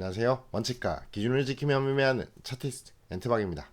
안녕하세요. 원칙과 기준을 지키며 매매하는 차티스트 엔트박입니다.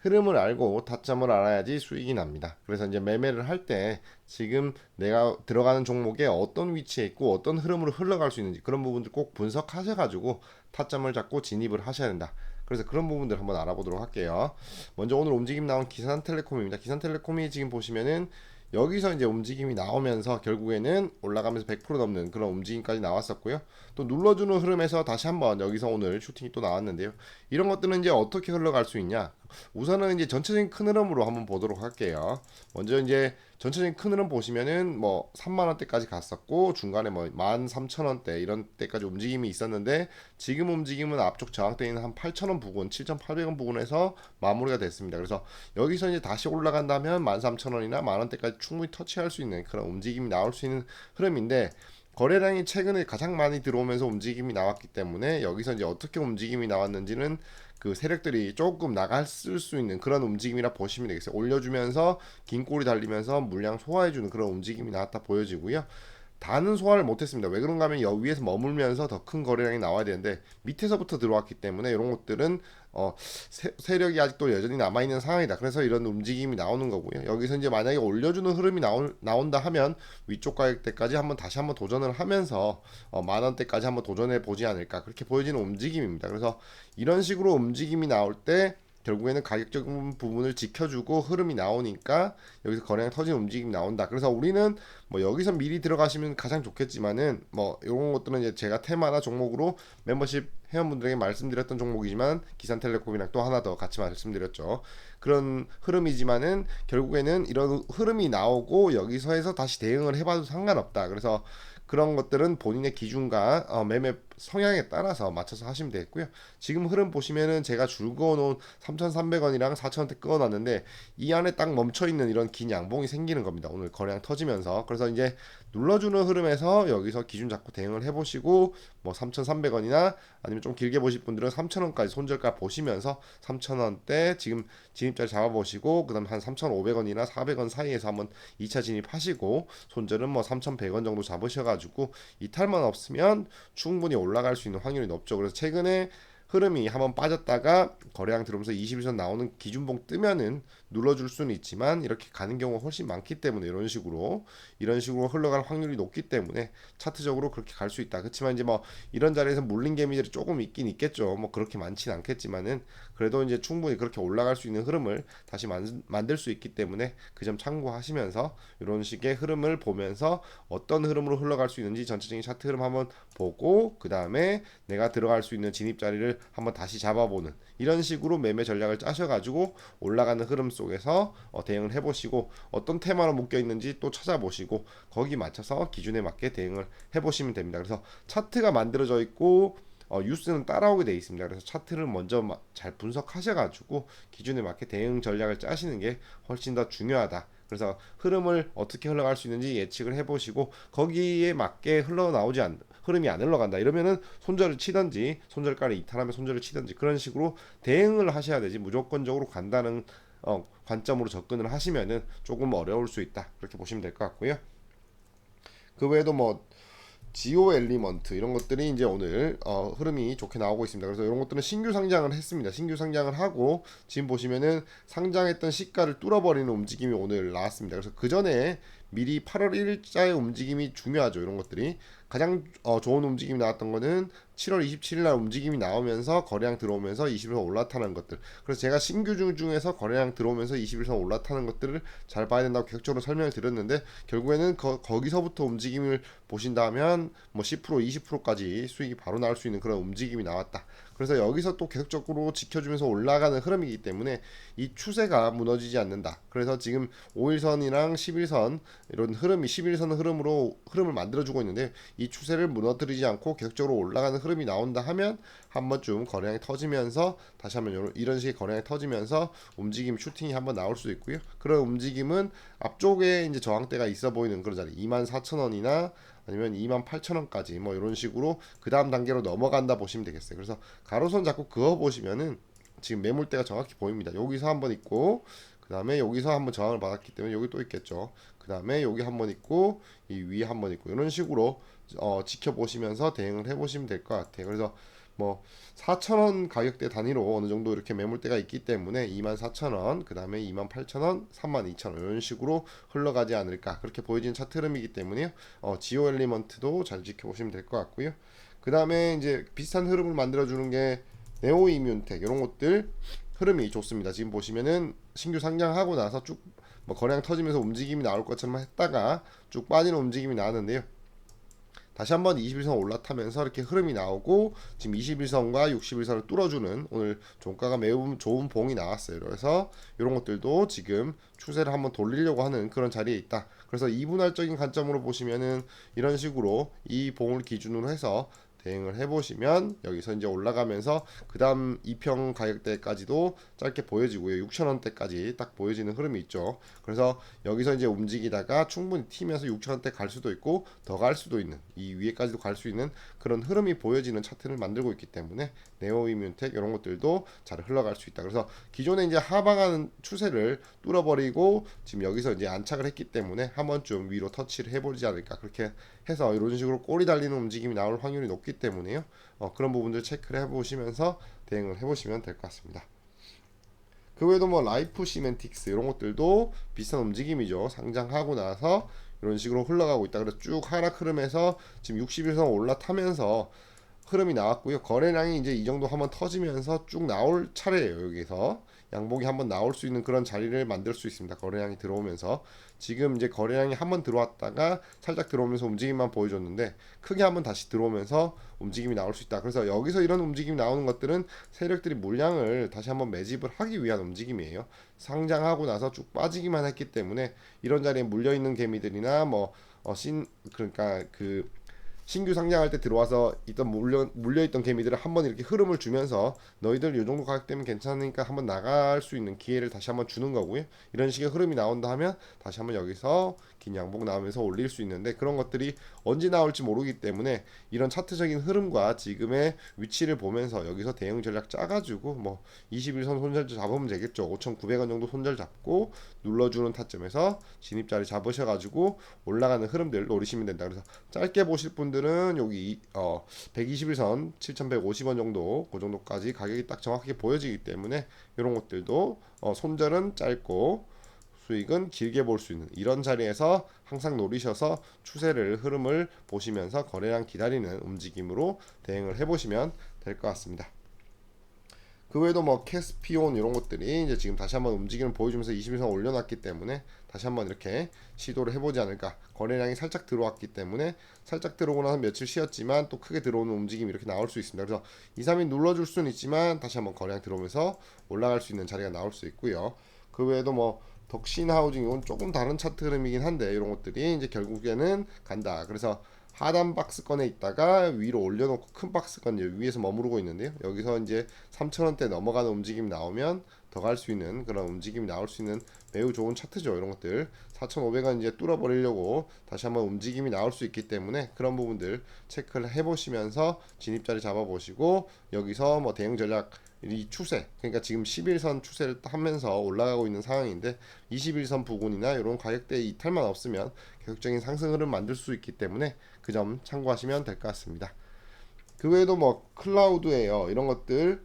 흐름을 알고 타점을 알아야지 수익이 납니다. 그래서 이제 매매를 할 때 지금 내가 들어가는 종목에 어떤 위치에 있고 어떤 흐름으로 흘러갈 수 있는지 그런 부분들 꼭 분석하셔가지고 타점을 잡고 진입을 하셔야 된다. 그래서 그런 부분들 한번 알아보도록 할게요. 먼저 오늘 움직임 나온 기산텔레콤입니다. 기산텔레콤이 지금 보시면은 여기서 이제 움직임이 나오면서 결국에는 올라가면서 100% 넘는 그런 움직임까지 나왔었고요. 또 눌러주는 흐름에서 다시 한번 여기서 오늘 슈팅이 또 나왔는데요. 이런 것들은 이제 어떻게 흘러갈 수 있냐? 우선은 이제 전체적인 큰 흐름으로 한번 보도록 할게요. 먼저 이제 전체적인 큰 흐름 보시면은 뭐 3만 원대까지 갔었고 중간에 뭐 13,000원대 이런 때까지 움직임이 있었는데 지금 움직임은 앞쪽 저항대 있는 한 8,000원 부근, 7,800원 부근에서 마무리가 됐습니다. 그래서 여기서 이제 다시 올라간다면 13,000원이나 만 원대까지 충분히 터치할 수 있는 그런 움직임이 나올 수 있는 흐름인데 거래량이 최근에 가장 많이 들어오면서 움직임이 나왔기 때문에 여기서 이제 어떻게 움직임이 나왔는지는 그 세력들이 조금 나갔을 수 있는 그런 움직임이라 보시면 되겠어요. 올려주면서 긴 꼬리 달리면서 물량 소화해주는 그런 움직임이 나왔다 보여지고요. 다는 소화를 못했습니다. 왜 그런가 하면 여 위에서 머물면서 더 큰 거래량이 나와야 되는데 밑에서부터 들어왔기 때문에 이런 것들은 어, 세, 력이 아직도 여전히 남아 있는 상황이다. 그래서 이런 움직임이 나오는 거고요. 여기서 이제 만약에 올려주는 흐름이 나올, 나온다 하면 위쪽 가격대까지 한번 다시 한번 도전을 하면서 어, 만 원대까지 한번 도전해 보지 않을까 그렇게 보여지는 움직임입니다. 그래서 이런 식으로 움직임이 나올 때 결국에는 가격적인 부분을 지켜주고 흐름이 나오니까 여기서 거래량 터진 움직임이 나온다. 그래서 우리는 뭐 여기서 미리 들어가시면 가장 좋겠지만은 뭐 이런 것들은 이제 제가 테마나 종목으로 멤버십 회원분들에게 말씀드렸던 종목이지만 기산텔레콤이랑 또 하나 더 같이 말씀드렸죠. 그런 흐름이지만은 결국에는 이런 흐름이 나오고 여기서 해서 다시 대응을 해봐도 상관없다. 그래서 그런 것들은 본인의 기준과 어, 매매 성향에 따라서 맞춰서 하시면 되겠고요. 지금 흐름 보시면은 제가 줄 그어놓은 3,300원이랑 4,000원대 끊어놨는데 이 안에 딱 멈춰 있는 이런 긴 양봉이 생기는 겁니다. 오늘 거래량 터지면서. 그래서 이제 눌러주는 흐름에서 여기서 기준 잡고 대응을 해보시고 뭐 3,300원이나 아니면 좀 길게 보실 분들은 3,000원까지 손절가 보시면서 3,000원대 지금 진입자리 잡아보시고 그다음 한 3,500원이나 400원 사이에서 한번 2차 진입하시고 손절은 뭐 3,100원 정도 잡으셔가지고 이탈만 없으면 충분히 올라갈 수 있는 확률이 높죠. 그래서 최근에 흐름이 한번 빠졌다가 거래량 들어오면서 21선 나오는 기준봉 뜨면은 눌러줄 수는 있지만 이렇게 가는 경우가 훨씬 많기 때문에 이런 식으로 이런 식으로 흘러갈 확률이 높기 때문에 차트적으로 그렇게 갈 수 있다. 그렇지만 이제 뭐 이런 자리에서 물린 개미들이 조금 있긴 있겠죠. 뭐 그렇게 많지는 않겠지만은 그래도 이제 충분히 그렇게 올라갈 수 있는 흐름을 다시 만, 만들 수 있기 때문에 그 점 참고하시면서 이런 식의 흐름을 보면서 어떤 흐름으로 흘러갈 수 있는지 전체적인 차트 흐름 한번 보고 그 다음에 내가 들어갈 수 있는 진입 자리를 한번 다시 잡아보는 이런 식으로 매매 전략을 짜셔가지고 올라가는 흐름 속에서 어, 대응을 해보시고 어떤 테마로 묶여 있는지 또 찾아보시고 거기 맞춰서 기준에 맞게 대응을 해보시면 됩니다. 그래서 차트가 만들어져 있고 어, 뉴스는 따라오게 돼 있습니다. 그래서 차트를 먼저 잘 분석하셔가지고 기준에 맞게 대응 전략을 짜시는 게 훨씬 더 중요하다. 그래서 흐름을 어떻게 흘러갈 수 있는지 예측을 해보시고 거기에 맞게 흘러나오지 않 흐름이 안 흘러간다 이러면은 손절을 치든지 손절가를 이탈하면 손절을 치든지 그런 식으로 대응을 하셔야 되지 무조건적으로 간다는 어, 관점으로 접근을 하시면은 조금 어려울 수 있다 그렇게 보시면 될 것 같고요. 그 외에도 뭐 지오 엘리먼트 이런 것들이 이제 오늘 어, 흐름이 좋게 나오고 있습니다. 그래서 이런 것들은 신규 상장을 했습니다. 신규 상장을 하고 지금 보시면은 상장했던 시가를 뚫어버리는 움직임이 오늘 나왔습니다. 그래서 그 전에 미리 8월 1일자의 움직임이 중요하죠. 이런 것들이 가장 어, 좋은 움직임이 나왔던 거는 7월 27일 날 움직임이 나오면서 거래량 들어오면서 20일선 올라타는 것들. 그래서 제가 신규 중 중에서 거래량 들어오면서 20일선 올라타는 것들을 잘 봐야 된다고 계획적으로 설명을 드렸는데 결국에는 거, 거기서부터 움직임을 보신다면 뭐 10% 20%까지 수익이 바로 나올 수 있는 그런 움직임이 나왔다. 그래서 여기서 또 계속적으로 지켜주면서 올라가는 흐름이기 때문에 이 추세가 무너지지 않는다. 그래서 지금 5일선이랑 11선 이런 흐름이 11선 흐름으로 흐름을 만들어주고 있는데 이 추세를 무너뜨리지 않고 계속적으로 올라가는 흐름이 나온다 하면 한 번쯤 거래량이 터지면서 다시 한번 이런 식의 거래량이 터지면서 움직임 슈팅이 한번 나올 수도 있고요. 그런 움직임은 앞쪽에 이제 저항대가 있어 보이는 그런 자리 24,000원이나 아니면 28,000원까지 뭐 이런 식으로 그 다음 단계로 넘어간다 보시면 되겠어요. 그래서 가로선 자꾸 그어 보시면은 지금 매물대가 정확히 보입니다. 여기서 한번 있고 그 다음에 여기서 한번 저항을 받았기 때문에 여기 또 있겠죠. 그 다음에 여기 한번 있고 이 위에 한번 있고 이런 식으로 어, 지켜보시면서 대응을 해보시면 될 것 같아요. 그래서 뭐 4,000원 가격대 단위로 어느 정도 이렇게 매물대가 있기 때문에 24,000원, 그 다음에 28,000원, 32,000원 이런 식으로 흘러가지 않을까 그렇게 보여지는 차트 흐름이기 때문에요. 어, 지오 엘리먼트도 잘 지켜보시면 될 것 같고요. 그 다음에 이제 비슷한 흐름을 만들어주는 게 네오 이뮨텍 이런 것들 흐름이 좋습니다. 지금 보시면은 신규 상장하고 나서 쭉 뭐 거래량 터지면서 움직임이 나올 것처럼 했다가 쭉 빠지는 움직임이 나왔는데요. 다시 한번 21선 올라타면서 이렇게 흐름이 나오고 지금 21선과 61선을 뚫어주는 오늘 종가가 매우 좋은 봉이 나왔어요. 그래서 이런 것들도 지금 추세를 한번 돌리려고 하는 그런 자리에 있다. 그래서 이분할적인 관점으로 보시면은 이런 식으로 이 봉을 기준으로 해서 대응을 해보시면 여기서 이제 올라가면서 그 다음 2평 가격대까지도 짧게 보여지고요. 6천원대까지 딱 보여지는 흐름이 있죠. 그래서 여기서 이제 움직이다가 충분히 튀면서 6천원대 갈 수도 있고 더 갈 수도 있는 이 위에까지도 갈 수 있는 그런 흐름이 보여지는 차트를 만들고 있기 때문에 네오 이뮨텍 이런 것들도 잘 흘러갈 수 있다. 그래서 기존에 이제 하방하는 추세를 뚫어버리고 지금 여기서 이제 안착을 했기 때문에 한 번쯤 위로 터치를 해보지 않을까 그렇게 해서 이런 식으로 꼬리 달리는 움직임이 나올 확률이 높기 때문에요. 어, 그런 부분들 체크를 해보시면서 대응을 해보시면 될 것 같습니다. 그 외에도 뭐 라이프 시멘틱스 이런 것들도 비슷한 움직임이죠. 상장하고 나서 이런 식으로 흘러가고 있다. 그래서 쭉 하락 흐름에서 지금 60일선 올라타면서 흐름이 나왔고요. 거래량이 이제 이 정도 한번 터지면서 쭉 나올 차례예요. 여기서 양봉이 한번 나올 수 있는 그런 자리를 만들 수 있습니다. 거래량이 들어오면서 지금 이제 거래량이 한번 들어왔다가 살짝 들어오면서 움직임만 보여줬는데 크게 한번 다시 들어오면서 움직임이 나올 수 있다. 그래서 여기서 이런 움직임이 나오는 것들은 세력들이 물량을 다시 한번 매집을 하기 위한 움직임이에요. 상장하고 나서 쭉 빠지기만 했기 때문에 이런 자리에 물려 있는 개미들이나 뭐신 그러니까 그 신규 상장할 때 들어와서 있던 물려 물려 있던 개미들을 한번 이렇게 흐름을 주면서 너희들 이 정도 가격대면 괜찮으니까 한번 나갈 수 있는 기회를 다시 한번 주는 거고요. 이런 식의 흐름이 나온다 하면 다시 한번 여기서 긴 양봉 나오면서 올릴 수 있는데 그런 것들이 언제 나올지 모르기 때문에 이런 차트적인 흐름과 지금의 위치를 보면서 여기서 대응 전략 짜가지고 뭐 21선 손절 잡으면 되겠죠. 5,900원 정도 손절 잡고 눌러주는 타점에서 진입 자리 잡으셔가지고 올라가는 흐름들 노리시면 된다. 그래서 짧게 보실 분들 은 여기 어 121선 7,150원 정도 그 정도까지 가격이 딱 정확하게 보여지기 때문에 이런 것들도 어 손절은 짧고 수익은 길게 볼 수 있는 이런 자리에서 항상 노리셔서 추세를 흐름을 보시면서 거래량 기다리는 움직임으로 대응을 해보시면 될 것 같습니다. 그 외에도 뭐 캐스피온 이런 것들이 이제 지금 다시 한번 움직임을 보여주면서 21선 올려놨기 때문에 다시 한번 이렇게 시도를 해보지 않을까. 거래량이 살짝 들어왔기 때문에 살짝 들어오고 나서 며칠 쉬었지만 또 크게 들어오는 움직임이 이렇게 나올 수 있습니다. 그래서 2, 3일 눌러줄 수는 있지만 다시 한번 거래량 들어오면서 올라갈 수 있는 자리가 나올 수 있고요. 그 외에도 뭐 덕신 하우징 이건 조금 다른 차트 흐름이긴 한데 이런 것들이 이제 결국에는 간다. 그래서 하단 박스권에 있다가 위로 올려놓고 큰 박스권 위에서 머무르고 있는데요. 여기서 이제 3천원대 넘어가는 움직임이 나오면 더 갈 수 있는 그런 움직임이 나올 수 있는 매우 좋은 차트죠. 이런 것들 4,500원 이제 뚫어버리려고 다시 한번 움직임이 나올 수 있기 때문에 그런 부분들 체크를 해보시면서 진입자리 잡아보시고 여기서 뭐 대응 전략 이 추세 그러니까 지금 11선 추세를 하면서 올라가고 있는 상황인데 21선 부근이나 이런 가격대 이탈만 없으면 계속적인 상승 흐름 만들 수 있기 때문에 그 점 참고하시면 될 것 같습니다. 그 외에도 뭐 클라우드에요 이런 것들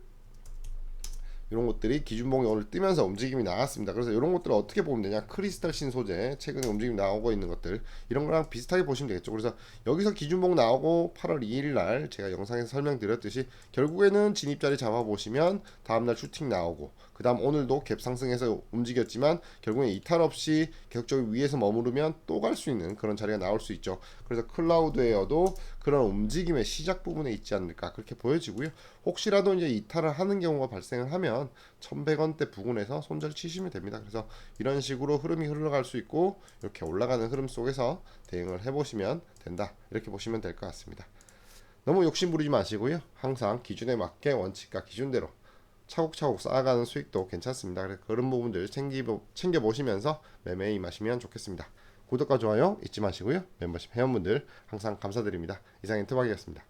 이런 것들이 기준봉이 오늘 뜨면서 움직임이 나왔습니다. 그래서 이런 것들을 어떻게 보면 되냐? 크리스탈 신 소재 최근에 움직임 나오고 있는 것들 이런 거랑 비슷하게 보시면 되겠죠. 그래서 여기서 기준봉 나오고 8월 2일 날 제가 영상에서 설명드렸듯이 결국에는 진입자리 잡아 보시면 다음 날 슈팅 나오고 그 다음 오늘도 갭 상승해서 움직였지만 결국엔 이탈 없이 계속적으로 위에서 머무르면 또 갈 수 있는 그런 자리가 나올 수 있죠. 그래서 클라우드에어도 그런 움직임의 시작 부분에 있지 않을까 그렇게 보여지고요. 혹시라도 이제 이탈을 하는 경우가 발생을 하면 1100원대 부근에서 손절 치시면 됩니다. 그래서 이런 식으로 흐름이 흘러갈 수 있고 이렇게 올라가는 흐름 속에서 대응을 해보시면 된다. 이렇게 보시면 될 것 같습니다. 너무 욕심 부리지 마시고요. 항상 기준에 맞게 원칙과 기준대로 차곡차곡 쌓아가는 수익도 괜찮습니다. 그래서 그런 부분들 챙겨 보시면서 매매에 임하시면 좋겠습니다. 구독과 좋아요 잊지 마시고요. 멤버십 회원분들 항상 감사드립니다. 이상 인터박이었습니다.